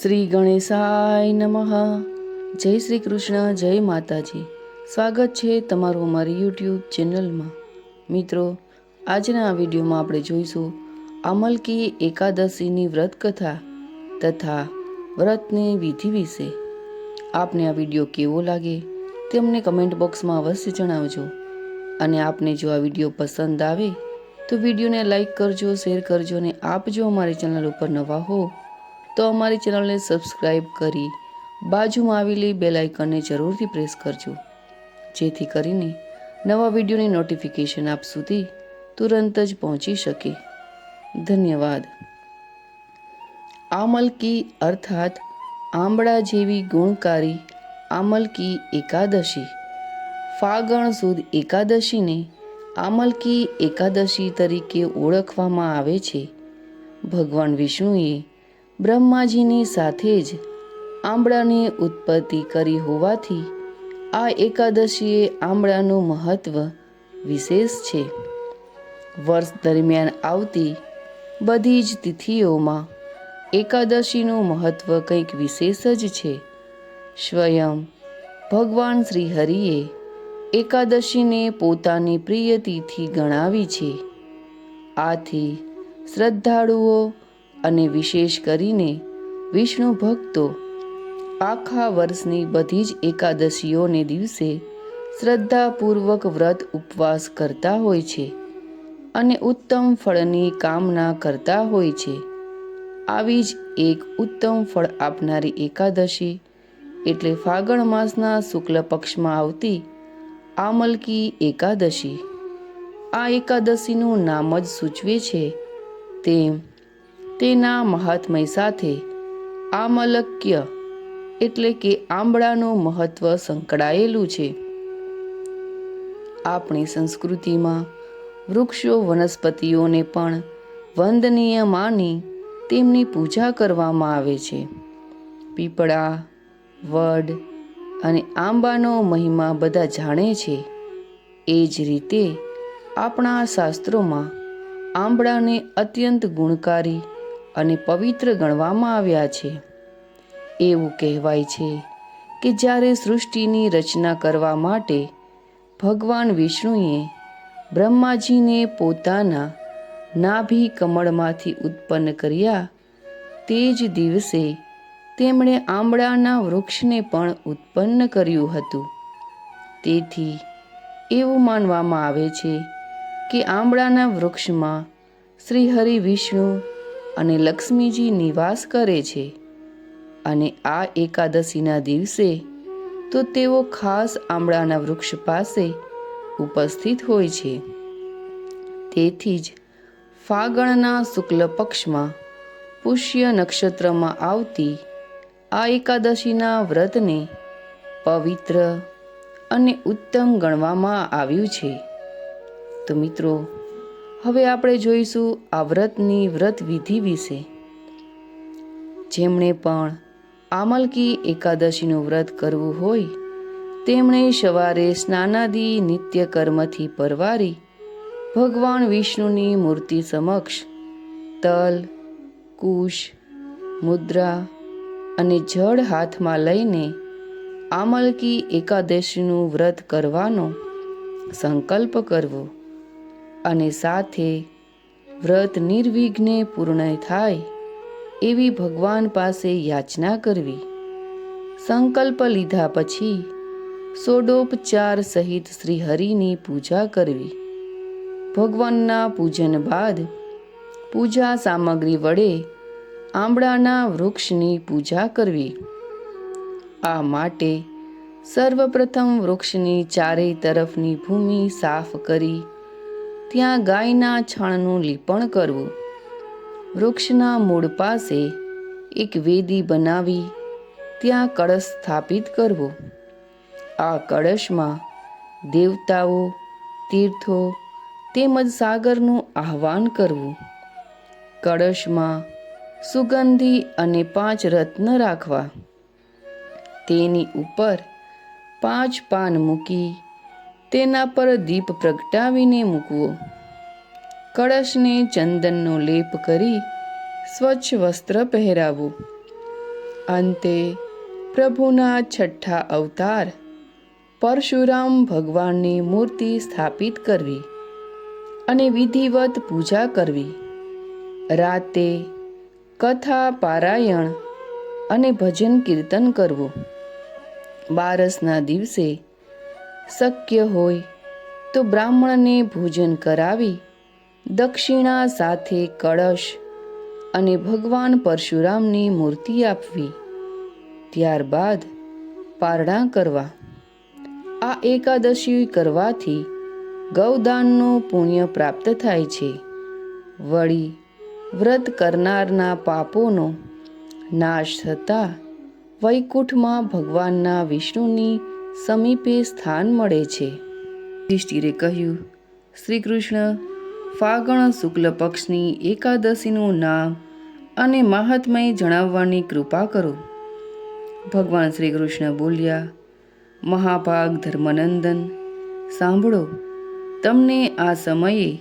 શ્રી ગણેશાય નમઃ. જય શ્રી કૃષ્ણ, જય માતાજી. સ્વાગત છે તમારું અમારી યુટ્યુબ ચેનલમાં. મિત્રો, આજના આ વિડીયોમાં આપણે જોઈશું અમલકી એકાદશીની વ્રત કથા તથા વ્રતની વિધિ વિશે. આપને આ વીડિયો કેવો લાગે તે અમને કમેન્ટ બોક્સમાં અવશ્ય જણાવજો. અને આપને જો આ વીડિયો પસંદ આવે તો વિડીયોને લાઈક કરજો, શેર કરજો અને આપ જો અમારી ચેનલ ઉપર નવા હો તો અમારી ચેનલને સબસ્ક્રાઈબ કરી બાજુમાં આવેલી બેલ આઇકનને જરૂરથી પ્રેસ કરજો. જેથી કરીને નવા વિડીયોની નોટિફિકેશન આપ સુધી તુરંત જ પહોંચી શકે. ધન્યવાદ. આમલકી અર્થાત આંબળા જેવી ગુણકારી આમલકી એકાદશી. ફાગણ સુદ એકાદશીને આમલકી એકાદશી તરીકે ઓળખવામાં આવે છે. ભગવાન વિષ્ણુએ બ્રહ્માજીની સાથે જ આંબળાની ઉત્પત્તિ કરી હોવાથી આ એકાદશીએ આંબળાનું મહત્વ વિશેષ છે. વર્ષ દરમિયાન આવતી બધી જ તિથિઓમાં એકાદશીનું મહત્વ કંઈક વિશેષ જ છે. સ્વયં ભગવાન શ્રી હરિએ એકાદશીને પોતાની પ્રિય તિથિ ગણાવી છે. આથી શ્રદ્ધાળુઓ અને વિશેષ કરીને વિષ્ણુ ભક્તો આખા વર્ષની બધી જ એકાદશીઓને દિવસે શ્રદ્ધાપૂર્વક વ્રત ઉપવાસ કરતા હોય છે અને ઉત્તમ ફળની કામના કરતા હોય છે. આવી જ એક ઉત્તમ ફળ આપનારી એકાદશી એટલે ફાગણ માસના શુક્લ પક્ષમાં આવતી આમલકી એકાદશી. આ એકાદશીનું નામ જ સૂચવે છે તેમ તેના મહાત્મય સાથે આમલક્ય એટલે કે આંબળાનું મહત્વ સંકળાયેલું છે. આપણી સંસ્કૃતિમાં વૃક્ષો વનસ્પતિઓને પણ વંદનીય માની તેમની પૂજા કરવામાં આવે છે. પીપળા, વડ અને આંબાનો મહિમા બધા જાણે છે. એ જ રીતે આપણા શાસ્ત્રોમાં આંબળાને અત્યંત ગુણકારી અને પવિત્ર ગણવામાં આવ્યા છે. એવું કહેવાય છે કે જ્યારે સૃષ્ટિની રચના કરવા માટે ભગવાન વિષ્ણુએ બ્રહ્માજીને પોતાના નાભી કમળમાંથી ઉત્પન્ન કર્યા, તે જ દિવસે તેમણે આંબળાના વૃક્ષને પણ ઉત્પન્ન કર્યું હતું. તેથી એવું માનવામાં આવે છે કે આંબળાના વૃક્ષમાં શ્રી હરિ વિષ્ણુ અને લક્ષ્મીજી નિવાસ કરે છે. અને આ એકાદશીના દિવસે તો તેઓ ખાસ આંબળાના વૃક્ષ પાસે ઉપસ્થિત હોય છે. તેથી જ ફાગણના શુક્લ પક્ષમાં પુષ્ય નક્ષત્રમાં આવતી આ એકાદશીના વ્રતને પવિત્ર અને ઉત્તમ ગણવામાં આવ્યું છે. તો મિત્રો હવે આપણે જોઈશું આ વ્રતની વ્રત વિધિ વિશે. જેમણે પણ આમલકી એકાદશીનું વ્રત કરવું હોય, તેમણે સવારે સ્નાનાદિ નિત્ય કર્મથી પરવારી, ભગવાન વિષ્ણુની મૂર્તિ સમક્ષ તલ, કુશ, મુદ્રા અને જળ હાથમાં લઈને આમલકી એકાદશીનું વ્રત કરવાનો સંકલ્પ કરવો. અને સાથે વ્રત નિર્વિઘ્ને પૂર્ણ થાય એવી ભગવાન પાસે યાચના કરવી. સંકલ્પ લીધા પછી સોડોપચાર સહિત શ્રીહરિની પૂજા કરવી. ભગવાનના પૂજન બાદ પૂજા સામગ્રી વડે આંબળાના વૃક્ષની પૂજા કરવી. આ માટે સર્વપ્રથમ વૃક્ષની ચારેય તરફની ભૂમિ સાફ કરી ત્યાં ગાયના છાણનું લીપણ કરવું. વૃક્ષના મૂળ પાસે એક વેદી બનાવી ત્યાં કળશ સ્થાપિત કરવો. આ કળશમાં દેવતાઓ, તીર્થો તેમજ સાગરનું આહવાન કરવું. કળશમાં સુગંધી અને પાંચ રત્ન રાખવા. તેની ઉપર પાંચ પાન મૂકી તેના પર દીપ પ્રગટાવીને મૂકવો. કળશને ચંદનનો લેપ કરી સ્વચ્છ વસ્ત્ર પહેરાવવું અંતે પ્રભુના છઠ્ઠા અવતાર પરશુરામ ભગવાનની મૂર્તિ સ્થાપિત કરવી અને વિધિવત પૂજા કરવી. રાતે કથા, પારાયણ અને ભજન કીર્તન કરવું. બારસના દિવસે શક્ય હોય તો બ્રાહ્મણને ભોજન કરાવી દક્ષિણા સાથે કળશ અને ભગવાન પરશુરામની મૂર્તિ આપવી. ત્યારબાદ પારણા કરવા. આ એકાદશી કરવાથી ગૌદાનનું પુણ્ય પ્રાપ્ત થાય છે. વળી વ્રત કરનારના પાપોનો નાશ થતાં વૈકુંઠમાં ભગવાનના વિષ્ણુની સમીપે સ્થાન મળે છે. યુધિષ્ઠિરે કહ્યું શ્રી કૃષ્ણ ફાગણ શુક્લ પક્ષની એકાદશીનું નામ અને મહાત્મય જણાવવાની કૃપા કરો. ભગવાન શ્રી કૃષ્ણ બોલ્યા, મહાભાગ ધર્મનંદન, સાંભળો, તમને આ સમયે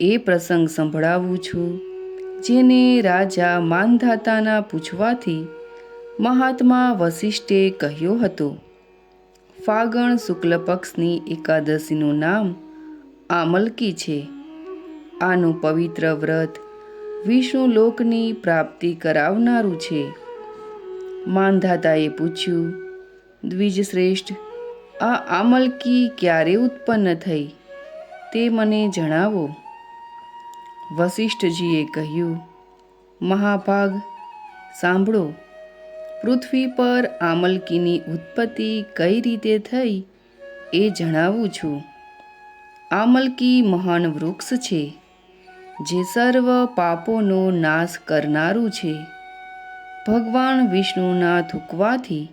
એ પ્રસંગ સંભળાવું છું, જેને રાજા માનધાતાના પૂછવાથી મહાત્મા વશિષ્ઠે કહ્યો હતો. ફાગણ શુક્લ પક્ષની એકાદશીનું નામ આમલકી છે. આનું પવિત્ર વ્રત વિષ્ણુ લોકની પ્રાપ્તિ કરાવનારું છે. માંધાતાએ પૂછ્યું, દ્વિજશ્રેષ્ઠ, આ આમલકી ક્યારે ઉત્પન્ન થઈ? તે મને જણાવો. વશિષ્ઠજીએ કહ્યું, મહાભાગ, સાંભળો. પૃથ્વી પર આમલકીની ઉત્પત્તિ કઈ રીતે થઈ એ જણાવું છું. આમલકી મહાન વૃક્ષ છે, જે સર્વ પાપોનો નાશ કરનારું છે. ભગવાન વિષ્ણુના થૂકવાથી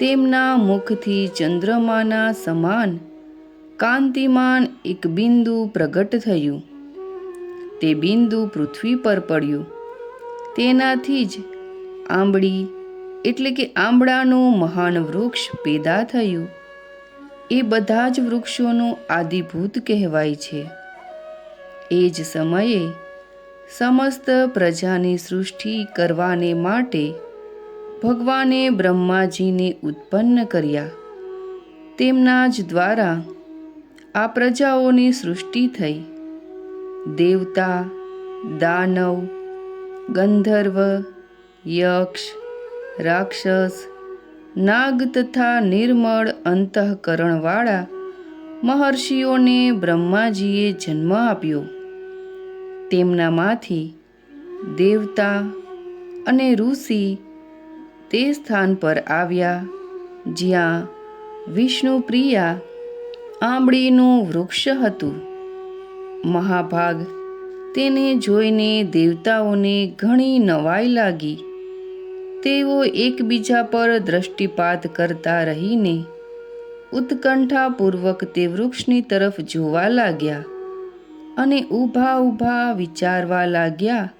તેમના મુખથી ચંદ્રમાના સમાન કાંતિમાન એક બિંદુ પ્રગટ થયું. તે બિંદુ પૃથ્વી પર પડ્યું. તેનાથી જ આંબળી એટલે કે આંબળાનું મહાન વૃક્ષ પેદા થયું. એ બધા જ વૃક્ષોનું આદિભૂત કહેવાય છે. એ જ સમયે સમસ્ત પ્રજાની સૃષ્ટિ કરવાને માટે ભગવાને બ્રહ્માજીને ઉત્પન્ન કર્યા. તેમના જ દ્વારા આ પ્રજાઓની સૃષ્ટિ થઈ. દેવતા, દાનવ, ગંધર્વ, યક્ષ રાક્ષસ, નાગ તથા નિર્મળ અંતઃકરણવાળા મહર્ષિઓને બ્રહ્માજીએ જન્મ આપ્યો. તેમનામાંથી દેવતા અને ઋષિ તે સ્થાન પર આવ્યા, જ્યાં વિષ્ણુપ્રિયા આંબળીનું વૃક્ષ હતું. મહાભાગ તેને જોઈને દેવતાઓને ઘણી નવાઈ લાગી. તેઓ એકબીજા પર દ્રષ્ટિપાત કરતા રહીને ઉત્કંઠાપૂર્વક તે વૃક્ષની તરફ જોવા લાગ્યા અને ઊભા ઊભા વિચારવા લાગ્યા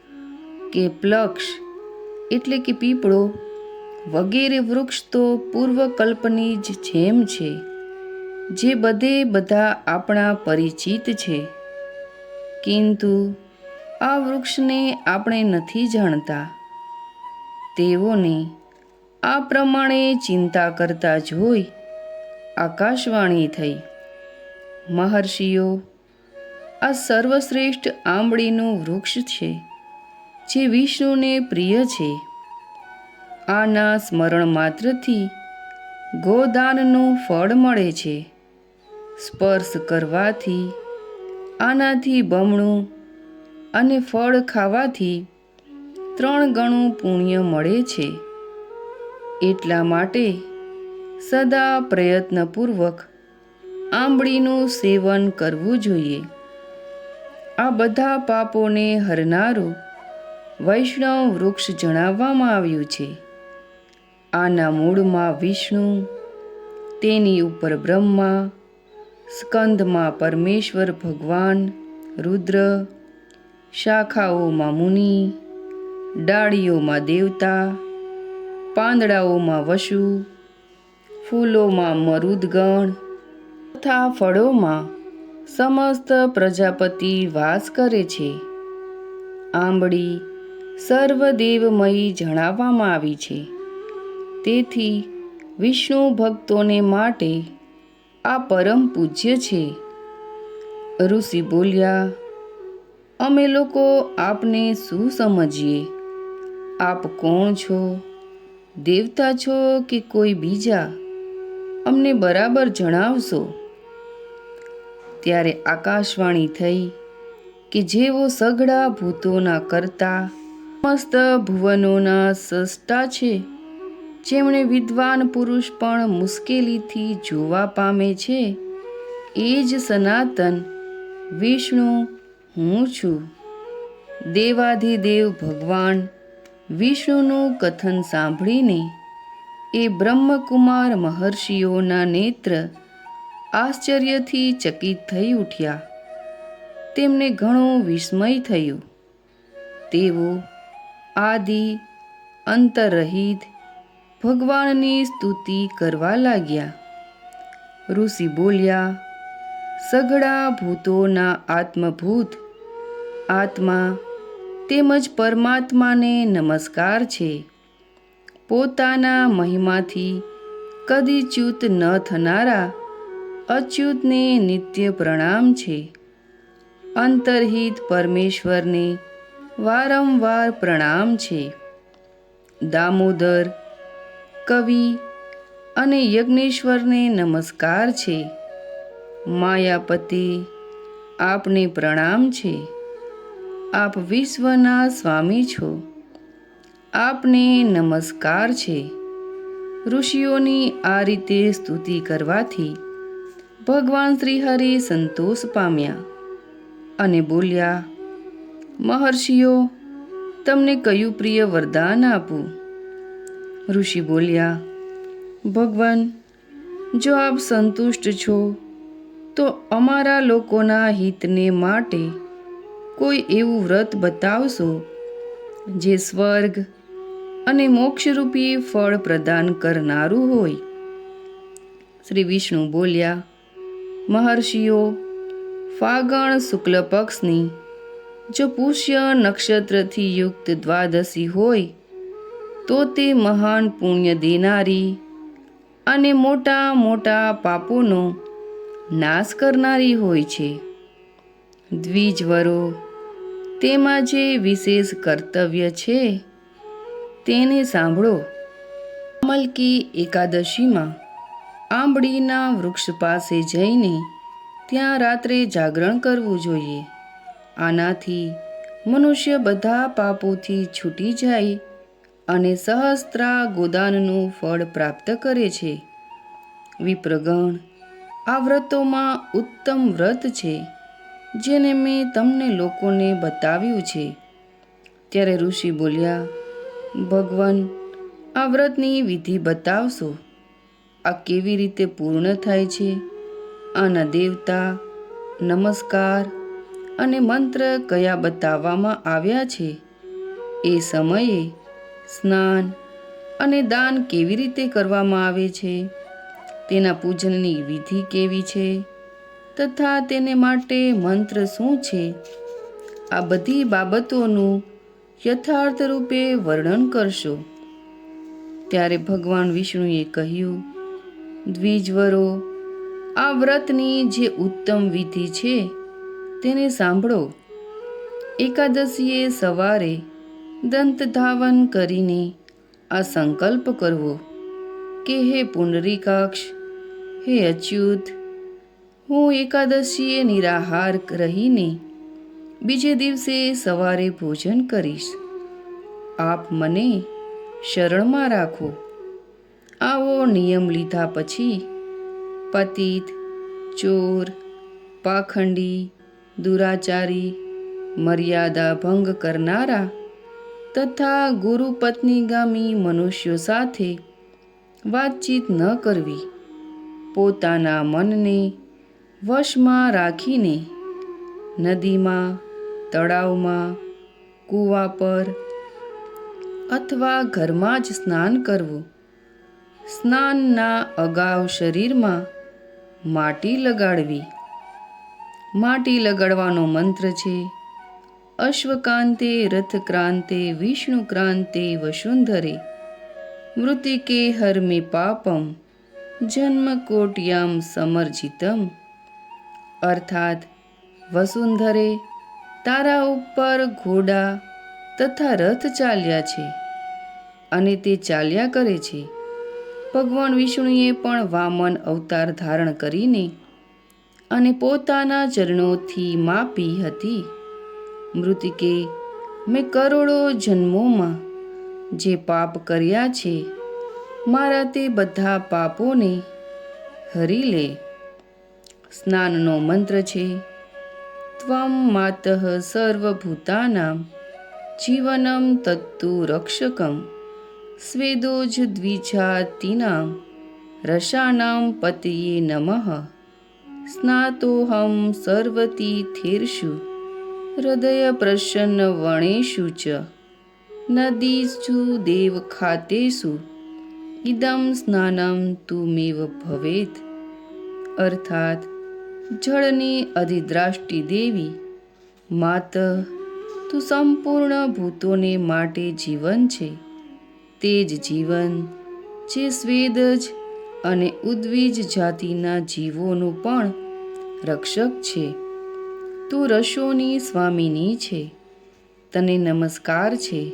કે પ્લક્ષ, એટલે કે પીપળો, વગેરે વૃક્ષ તો પૂર્વકલ્પની જ જેમ છે, જે બધે બધા આપણા પરિચિત છે. કિંતુ, આ વૃક્ષને આપણે નથી જાણતા. તેઓને આ પ્રમાણે ચિંતા કરતા જોઈ આકાશવાણી થઈ. મહર્ષિઓ, આ સર્વશ્રેષ્ઠ આંબળીનું વૃક્ષ છે, જે વિષ્ણુને પ્રિય છે. આના સ્મરણ માત્રથી ગોદાનનું ફળ મળે છે. સ્પર્શ કરવાથી, આનાથી બમણું અને ફળ ખાવાથી ત્રણ ગણું પુણ્ય મળે છે. એટલા માટે સદા પ્રયત્નપૂર્વક આંબળીનું સેવન કરવું જોઈએ. આ બધા પાપોને હરનારું વૈષ્ણવ વૃક્ષ જણાવવામાં આવ્યું છે. આના મૂળમાં વિષ્ણુ, તેની ઉપર બ્રહ્મા, સ્કંદમાં પરમેશ્વર ભગવાન, રુદ્ર, શાખાઓમાં મુનિ ડાળીઓમાં દેવતા, પાંદડાઓમાં વસુ, ફૂલોમાં મરુદગણ, તથા ફળોમાં સમસ્ત પ્રજાપતિ વાસ કરે છે. આંબળી સર્વદેવમયી જણાવવામાં આવી છે. તેથી વિષ્ણુ ભક્તોને માટે આ પરમ પૂજ્ય છે. ઋષિ બોલ્યા, અમે લોકો આપને શું સમજીએ આપ કોણ છો? દેવતા છો કે કોઈ બીજા? અમને બરાબર જણાવશો. ત્યારે આકાશવાણી થઈ કે જેઓ સઘળા ભૂતોના કરતા, મસ્ત ભુવનોના સષ્ટા છે, જેમણે વિદ્વાન પુરુષ પણ મુશ્કેલીથી જોવા પામે છે, એ જ સનાતન વિષ્ણુ હું છું. દેવાધિદેવ ભગવાન વિષ્ણુનું કથન સાંભળીને એ બ્રહ્મકુમાર મહર્ષિઓના નેત્ર આશ્ચર્યથી ચકિત થઈ ઉઠ્યા. તેમને ઘણો વિસ્મય થયો. તેઓ આદિ અંતરહિત ભગવાનની સ્તુતિ કરવા લાગ્યા. ઋષિ બોલ્યા, સઘળા ભૂતોના આત્મભૂત આત્મા તેમજ પરમાત્માને નમસ્કાર છે. પોતાના મહિમાથી કદી ચ્યુત ન થનારા અચ્યુતને નિત્ય પ્રણામ છે. અંતર્હિત પરમેશ્વરને વારંવાર પ્રણામ છે. દામોદર, કવિ અને યજ્ઞેશ્વરને નમસ્કાર છે. માયાપતિ, આપને પ્રણામ છે. આપ વિશ્વના સ્વામી છો. આપને નમસ્કાર છે. ઋષિઓની આ રીતે સ્તુતિ કરવાથી ભગવાન શ્રીહરિ સંતોષ પામ્યા અને બોલ્યા, મહર્ષિઓ, તમને કયું પ્રિય વરદાન આપું? ઋષિ બોલ્યા, ભગવાન, જો આપ સંતુષ્ટ છો, તો અમારા લોકોના હિતને માટે કોઈ એવું વ્રત બતાવશો જે સ્વર્ગ અને મોક્ષરૂપી ફળ પ્રદાન કરનારું હોય? શ્રી વિષ્ણુ બોલ્યા, મહર્ષિઓ, ફાગણ શુક્લ પક્ષની, જો પુષ્ય નક્ષત્રથી યુક્ત દ્વાદશી હોય, તો તે મહાન પુણ્ય દેનારી અને મોટા મોટા પાપોનો નાશ કરનારી હોય છે. દ્વિજવરો તેમાં જે વિશેષ કર્તવ્ય છે, તેને સાંભળો. મલકી એકાદશીમાં આંબળીના વૃક્ષ પાસે જઈને ત્યાં રાત્રે જાગરણ કરવું જોઈએ. આનાથી મનુષ્ય બધા પાપોથી છૂટી જાય અને સહસ્ત્રા ગોદાનનું ફળ પ્રાપ્ત કરે છે. વિપ્રગણ, આ વ્રતોમાં ઉત્તમ વ્રત છે. જેને મેં તમને લોકોને બતાવ્યું છે. ત્યારે ઋષિ બોલ્યા, ભગવાન, આ વ્રતની વિધિ બતાવશો. આ કેવી રીતે પૂર્ણ થાય છે? આના દેવતા, નમસ્કાર અને મંત્ર કયા બતાવવામાં આવ્યા છે? એ સમયે સ્નાન અને દાન કેવી રીતે કરવામાં આવે છે? તેના પૂજનની વિધિ કેવી છે? તથા તેને માટે મંત્ર શું છે? આ બધી બાબતોનું યથાર્થ રૂપે વર્ણન કરશો. ત્યારે ભગવાન વિષ્ણુએ કહ્યું, દ્વિજવરો, આ વ્રતની જે ઉત્તમ વિધિ છે, તેને સાંભળો. એકાદશીએ સવારે દંત ધાવન કરીને આ સંકલ્પ કરવો કે હે પુનરીકાક્ષ, હે અચ્યુત હું એકાદશીએ નિરાહાર રહીને બીજે દિવસે સવારે ભોજન કરીશ. આપ મને શરણમાં રાખો. આવો નિયમ લીધા પછી પતિત, ચોર, પાખંડી, દુરાચારી, મર્યાદા ભંગ કરનારા તથા ગુરુ પત્નીગામી મનુષ્યો સાથે વાતચીત ન કરવી. પોતાના મનને વશમાં રાખીને નદીમાં, તળાવમાં, કૂવા પર અથવા ઘરમાં જ સ્નાન કરવું. સ્નાનના અગાઉ શરીરમાં માટી લગાડવી. માટી લગાડવાનો મંત્ર છે, અશ્વકાંતે રથક્રાંતે વિષ્ણુક્રાંતે વસુંધરે. મૃતિકે હરમે પાપમ જન્મકોટ્યામ સમર્જિતમ. અર્થાત વસુંધરે તારા ઉપર ઘોડા તથા રથ ચાલ્યા છે અને તે ચાલ્યા કરે છે. ભગવાન વિષ્ણુએ પણ વામન અવતાર ધારણ કરીને અને પોતાના ચરણોથી માપી હતી. મૃતિકે મેં કરોડો જન્મોમાં જે પાપ કર્યા છે, મારા તે બધા પાપોને હરી લે. સ્નાનનો મંત્ર છે ત્વમ માતઃ સર્વભૂતાનાં જીવનમ તત્તુ રક્ષકમ સ્વેદોજ દ્વિજાતિનાં રસાનામ પતયે નમઃ સ્નાતોહમ સર્વતીર્થેષુ હૃદય પ્રસન્ન વણેશુ ચ નદીષુ દેવખાતેષુ ઇદમ સ્નાનમ તુમેવ ભવેત. અર્થાત જળની અધિદ્રાષ્ટિ દેવી. માત તું સંપૂર્ણ ભૂતોને માટે જીવન છે. તે જ જીવન જે સ્વેદજ અને ઉદ્વિજ જાતિના જીવોનું પણ રક્ષક છે. તું રસોની સ્વામીની છે. તને નમસ્કાર છે.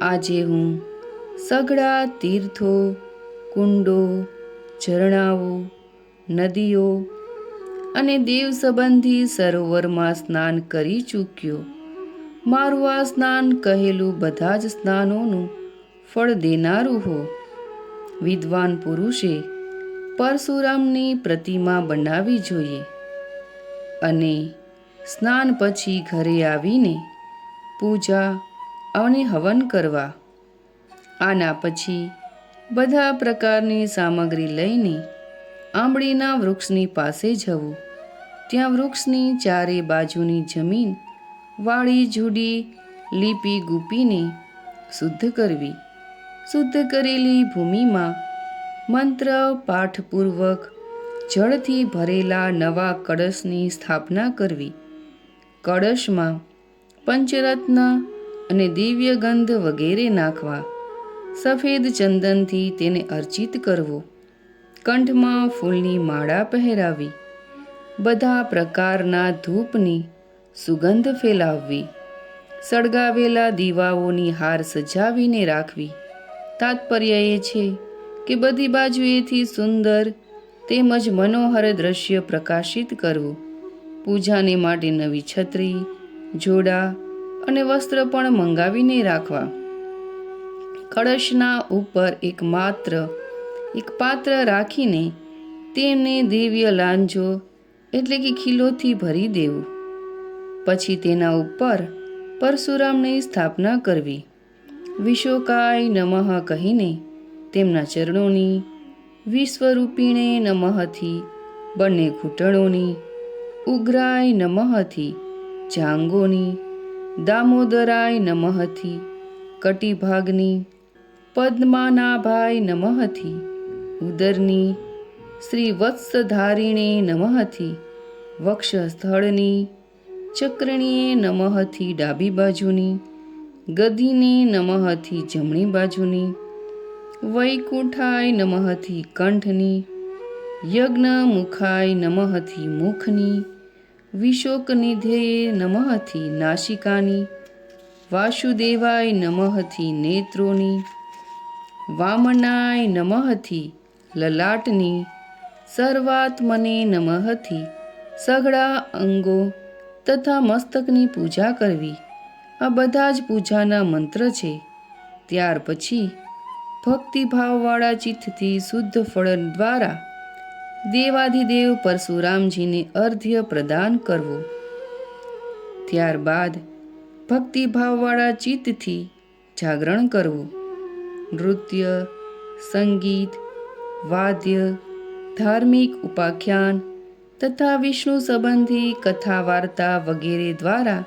આજે હું સઘળા તીર્થો, કુંડો, ઝરણાઓ, નદીઓ અને દેવ સંબંધી સરોવરમાં સ્નાન કરી ચૂક્યો. મારું આ સ્નાન કહેલું બધા જ સ્નાનોનું ફળ દેનારું હો. વિદ્વાન પુરુષે પરશુરામની પ્રતિમા બનાવવી જોઈએ અને સ્નાન પછી ઘરે આવીને પૂજા અને હવન કરવા. આના પછી બધા પ્રકારની સામગ્રી લઈને આંબળીના વૃક્ષની પાસે જવું. ત્યાં વૃક્ષની ચારે બાજુની જમીન, વાળી જુડી, લીપી ગુપીને શુદ્ધ કરવી. શુદ્ધ કરેલી ભૂમિમાં મંત્ર પાઠપૂર્વક જળથી ભરેલા નવા કળશની સ્થાપના કરવી. કળશમાં પંચરત્ન અને દિવ્ય ગંધ વગેરે નાખવા. સફેદ ચંદનથી તેને અર્ચિત કરવો. કંઠમાં ફૂલની માળા પહેરાવી. બધા પ્રકારના ધૂપની સુગંધ ફેલાવવી, સળગાવેલા દીવાઓની હાર સજાવીને રાખવી. તાત્પર્ય એ છે કે બધી બાજુએથી સુંદર તેમજ મનોહર દ્રશ્ય પ્રકાશિત કરવું. પૂજાને માટે નવી છત્રી, જોડા અને વસ્ત્ર પણ મંગાવીને રાખવા. કળશના ઉપર એક માત્ર એક પાત્ર રાખીને તેમને દિવ્ય લાંજો એટલે કે ખીલોથી ભરી દેવું. પછી તેના ઉપર પરશુરામની સ્થાપના કરવી. વિશોકાય નમઃ કહીને તેમના ચરણોની, વિશ્વરૂપિણે નમઃથી બંને ઘૂંટણોની ઉગ્રાય નમઃથી જાંગોની, દામોદરાય નમઃથી કટિભાગની, પદ્માનાભાય નમઃથી ઉદરની શ્રી વત્સધારિણે નમઃથી વક્ષસ્થળની, ચક્રણીએ નમઃથી ડાબી બાજુની ગધીને નમઃથી જમણી બાજુની, વૈકુંઠાય નમઃથી કંઠની યજ્ઞ મુખાય નમઃથી મુખની, વિશોકનિધેયે નમઃથી નાસિકાની વાસુદેવાય નમઃથી નેત્રોની, વામનાય નમઃથી લલાટની, સર્વાત્મને નમઃથી સઘળા અંગો તથા મસ્તકની પૂજા કરવી. આ બધા જ પૂજાના મંત્ર છે. ત્યાર પછી ભક્તિભાવવાળા ચિત્તથી શુદ્ધ ફળ દ્વારા દેવાધિદેવ પરશુરામજીને અર્ધ્ય પ્રદાન કરવો. ત્યારબાદ ભક્તિભાવવાળા ચિત્તથી જાગરણ કરવું. નૃત્ય, સંગીત, વાદ્ય, ધાર્મિક ઉપાખ્યાન તથા વિષ્ણુ સંબંધી કથા વાર્તા વગેરે દ્વારા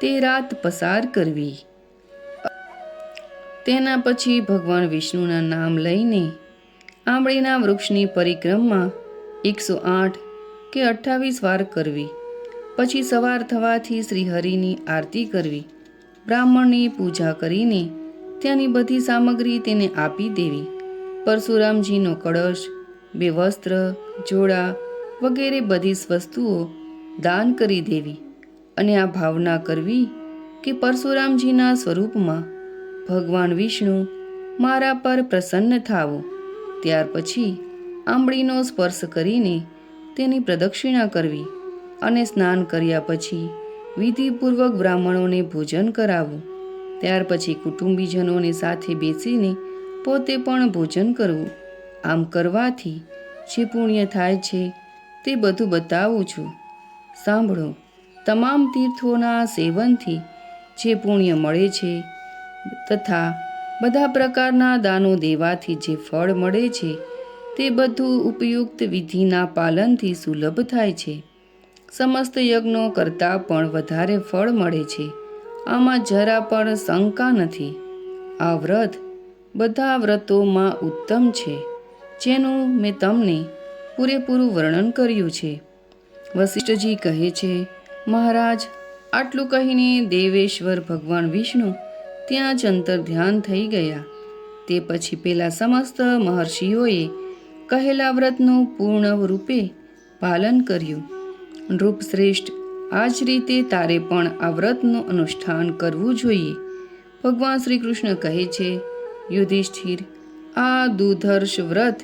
તે રાત પસાર કરવી. તેના પછી ભગવાન વિષ્ણુના નામ લઈને આંબળીના વૃક્ષની પરિક્રમા એકસો આઠ કે અઠ્ઠાવીસ વાર કરવી. પછી સવાર થવાથી શ્રીહરિની આરતી કરવી. બ્રાહ્મણની પૂજા કરીને ત્યાંની બધી સામગ્રી તેને આપી દેવી. પરશુરામજીનો કળશ, બે વસ્ત્ર, જોડા વગેરે બધી વસ્તુઓ દાન કરી દેવી અને આ ભાવના કરવી કે પરશુરામજીના સ્વરૂપમાં ભગવાન વિષ્ણુ મારા પર પ્રસન્ન થાવો. ત્યાર પછી આંબળીનો સ્પર્શ કરીને તેની પ્રદક્ષિણા કરવી અને સ્નાન કર્યા પછી વિધિપૂર્વક બ્રાહ્મણોને ભોજન કરાવવું. ત્યાર પછી કુટુંબીજનોને સાથે બેસીને પોતે પણ ભોજન કરવું. આમ કરવાથી જે પુણ્ય થાય છે તે બધું બતાવું છું. સાંભળો, તમામ તીર્થોના સેવનથી જે પુણ્ય મળે છે તથા બધા પ્રકારના દાનો દેવાથી જે ફળ મળે છે તે બધું ઉપયુક્ત વિધિના પાલનથી સુલભ થાય છે. સમસ્ત યજ્ઞો કરતાં પણ વધારે ફળ મળે છે. આમાં જરા પણ શંકા નથી. આ વ્રત બધા વ્રતોમાં ઉત્તમ છે. જેનું મેં તમને પૂરેપૂરું વર્ણન કર્યું છે. વશિષ્ઠજી કહે છે, મહારાજ, આટલું કહીને દેવેશ્વર ભગવાન વિષ્ણુ ત્યાં જ અંતર ધ્યાન થઈ ગયા. તે પછી પેલા સમસ્ત મહર્ષિઓએ કહેલા વ્રતનું પૂર્ણ રૂપે પાલન કર્યું. નૃપશ્રેષ્ઠ આ જ રીતે તારે પણ આ વ્રતનું અનુષ્ઠાન કરવું જોઈએ. ભગવાન શ્રી કૃષ્ણ કહે છે, યુધિષ્ઠિર, આ દુધર્ષ વ્રત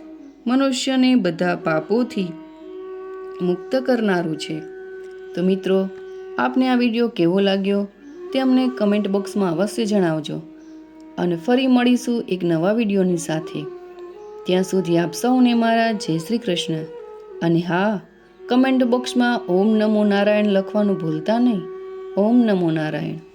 મનુષ્યને બધા પાપોથી મુક્ત કરનારું છે. તો મિત્રો, આપને આ વીડિયો કેવો લાગ્યો તે અમને કમેન્ટ બોક્સમાં અવશ્ય જણાવજો અને ફરી મળીશું એક નવા વિડીયોની સાથે. ત્યાં સુધી આપ સૌને મારા જય શ્રી કૃષ્ણ. અને હા, કમેન્ટ બોક્સમાં ઓમ નમો નારાયણ લખવાનું ભૂલતા નહીં. ઓમ નમો નારાયણ.